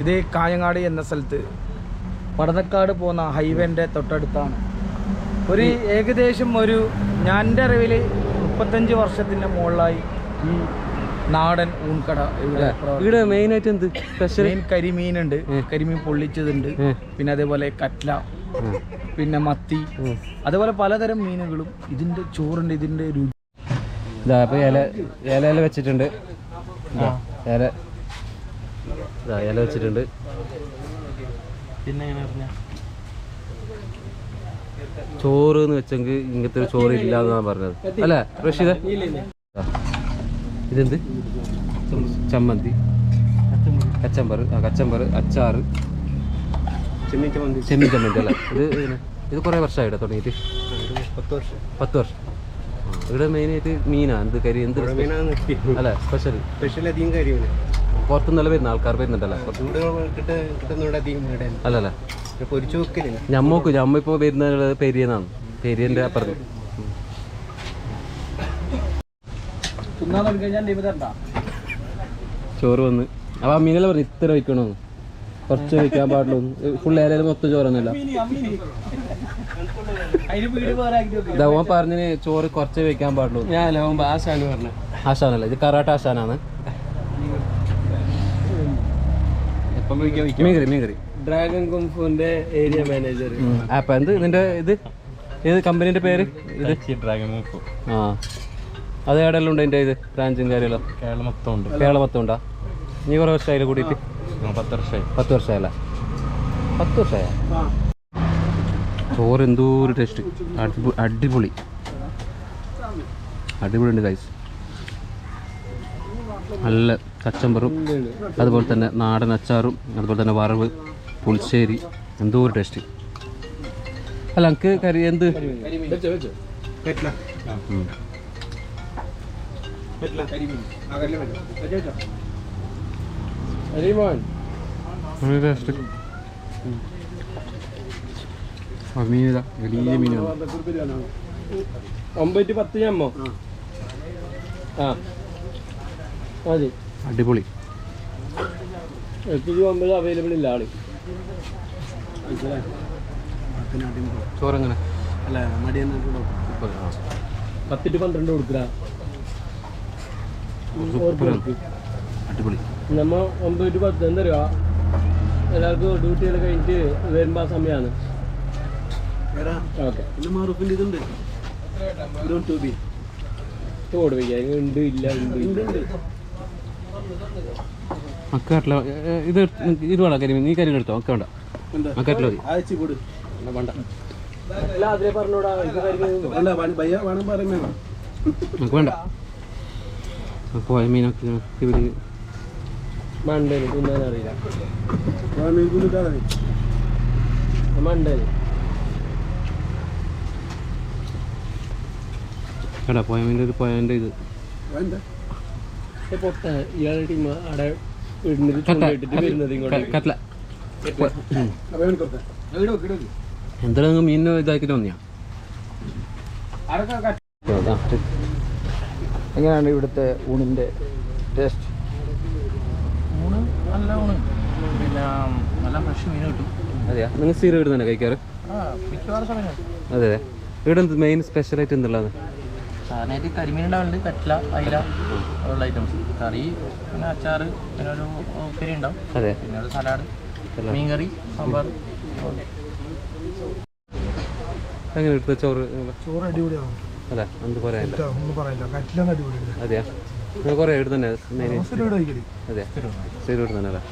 ഇത് കായങ്ങാട് എന്ന സ്ഥലത്ത്. പടന്നക്കാട് പോകുന്ന ഹൈവേന്റെ തൊട്ടടുത്താണ്. ഒരു ഏകദേശം ഒരു ഞാൻ എന്റെ അറിവിൽ മുപ്പത്തഞ്ച് വർഷത്തിന്റെ മുകളിലായി ഈ നാടൻ ഊൺകട ഇവിടെ ഇവിടെ മെയിൻ ആയിട്ട് എന്ത്? സ്പെഷ്യൽ? മെയിൻ കരിമീനുണ്ട്. കരിമീൻ പൊള്ളിച്ചതുണ്ട്. പിന്നെ അതേപോലെ കറ്റ്ല പിന്നെ മത്തി. അതേപോലെ പലതരം മീനുകളും ഇതിന്റെ ചോറിന്റെ ഇതിന്റെ രുചി. ഇതാ അപ്പൊ ഇല ഇല വെച്ചിട്ടുണ്ട്. ഇല ഇല വെച്ചിട്ടുണ്ട്. പിന്നെ ചോറ് എന്ന് വെച്ചെങ്കിൽ ഇങ്ങനത്തെ ഒരു ചോറ് ഇല്ല എന്നാണ് പറഞ്ഞത്. അല്ലേ റഷീദ. ഇതെന്ത്? ചമ്മന്തി. കച്ചമ്പർ. ആ കച്ചമ്പർ അച്ചാറ്. ചെമ്മീൻ ചമ്മന്തി. ചെമ്മീൻ ചമ്മന്തി അല്ല? ഇത് ഇത് കുറേ വർഷമായിട്ടോ തുടങ്ങിയിട്ട്? പത്ത് വർഷം. പത്ത് വർഷം. ഇവിടെ മെയിനായിട്ട് മീനാ? എന്ത് കരി? എന്ത് അല്ലേ സ്പെഷ്യൽ സ്പെഷ്യൽ അധികം പുറത്തുനിന്നല്ല വരുന്ന ആൾക്കാർ വരുന്നുണ്ടല്ലോ? അല്ലല്ല. ഞമ്മക്ക് ഞമ്മ ഇപ്പോൾ വരുന്നത് പെരിയനാണ് പെരിയന്റെ അപ്പുറത്ത്. ചോറ് വന്ന്. അപ്പൊ അമ്മീനല്ല മീനെല്ലാം പറഞ്ഞു ഇത്ര വയ്ക്കണമെന്ന് കുറച്ച് വയ്ക്കാൻ പാടുള്ളൂ. ഫുൾ ഏരിയയിൽ മൊത്തം ചോറൊന്നുമില്ല. ഓൻ പറഞ്ഞിന് ചോറ് കുറച്ച് വയ്ക്കാൻ പാടുള്ളൂ. ഞാൻ ആശാണ് പറഞ്ഞു. ആശാനല്ല? ഇത് കറാട്ട ആശാനാണ്. മീൻകറി മീൻകറി. ഡ്രാഗൺ കുംഫുവിന്റെ ഏരിയ മാനേജർ അപ്പൊ എന്ത് നിന്റെ ഇത്? ഏത് കമ്പനിന്റെ പേര്? ഇത്? ഡ്രാഗൺ കുംഫു ആ. അത് എവിടെയെല്ലാം ഉണ്ട് അതിന്റെ ഇത്? ബ്രാഞ്ചും കാര്യമല്ലോ കേരളം മൊത്തം ഉണ്ട്. കേരളം മൊത്തം ഉണ്ടോ? നീ കുറേ വർഷമായില്ല കൂടിയിട്ട്? പത്ത് വർഷമായി. പത്ത് വർഷമായല്ല? പത്ത് വർഷമായ? ചോറ് എന്തോ ഒരു ടേസ്റ്റ് അടിപൊളി. അടിപൊളി ഉണ്ട് ഗൈസ് നല്ല കച്ചമ്പറും അതുപോലെ തന്നെ നാടൻ അച്ചാറും അതുപോലെ തന്നെ വറവ് പുളിശ്ശേരി എന്തോ ഒരു ടേസ്റ്റ് അല്ല എനിക്ക് കറി എന്ത്? ടേസ്റ്റ് മീനിതാ. വലിയ മീനാണ്. ഒമ്പത് പത്ത് ഞമ്മോ ആ. അടിപൊളി. എട്ട് രൂപ ഒമ്പത് അവൈലബിൾ ഇല്ല ആൾ. ചോറെങ്ങനെ? അല്ല മടിയെന്ന് പത്ത് ടു പന്ത്രണ്ട് കൊടുക്കുക അടിപൊളി. നമ്മ ഒമ്പത് ടു പത്ത് എന്താ പറയുക എല്ലാവർക്കും ഡ്യൂട്ടികൾ കഴിഞ്ഞിട്ട് വരുമ്പോൾ ആ സമയമാണ് ഓക്കെ. പിന്നെ മാറുപ്പിന്റെ ഇതുണ്ട്. ടു ബി തോട് വയ്യ ഉണ്ട് ഇല്ല ഉണ്ട് ഉണ്ട്. മക്കാട്ടില്ല ഇത് ഇത് വേണ്ട കരിമീൻ. നീ കരിമീൻ എടുത്തോ? ഒക്കെ വേണ്ട. എന്താ? മക്കാട്ടില്ല മതി. വേണ്ട. വേണ- വേണം നമുക്ക് വേണ്ട. പോയ മീനൊക്കെ ഇവർ മണ്ടേന് തിന്നാൻ അറിയില്ല. മണ്ടേന് എടാ പോയ മീന്റെ ഒരു പോയതിന്റെ ഇത്. വേണ്ട. പൊട്ട ഇയാളുടെ ടീം അവിടെ നിങ്ങൾ മീനിന് ഇതാക്കി തോന്നിയാ എങ്ങനെയാണ് ഇവിടുത്തെ ഊണിന്റെ ടേസ്റ്റ് ഊണ് നല്ല ഊണ്. പിന്നെ നല്ല ഫ്രഷ് മീൻ കിട്ടും. അതെയാ? നിങ്ങൾ സീറോ ഇവിടെ തന്നെ കഴിക്കാറ് അതെ അതെ. ഇവിടെ മെയിൻ സ്പെഷ്യലായിട്ട് എന്തുള്ളത് സാധാരണയായിട്ട് കരിമീൻ ഉണ്ടാവുന്നുണ്ട് കറ്റില അയില അതുള്ള ഐറ്റംസ് കറി പിന്നെ അച്ചാറ് പിന്നെ ഒരു ഉപ്പേരി ഉണ്ടാവും. അതെ. പിന്നെ ഒരു സലാഡ് മീൻകറി സാമ്പാർ. എങ്ങനെ എടുത്ത ചോറ് ചോറ് അടിപൊളിയാണ് അതെ ഒന്നും അതെയാ? നിങ്ങൾ കുറേ തന്നെ അതെ സ്ഥിരം തന്നെ അല്ലേ?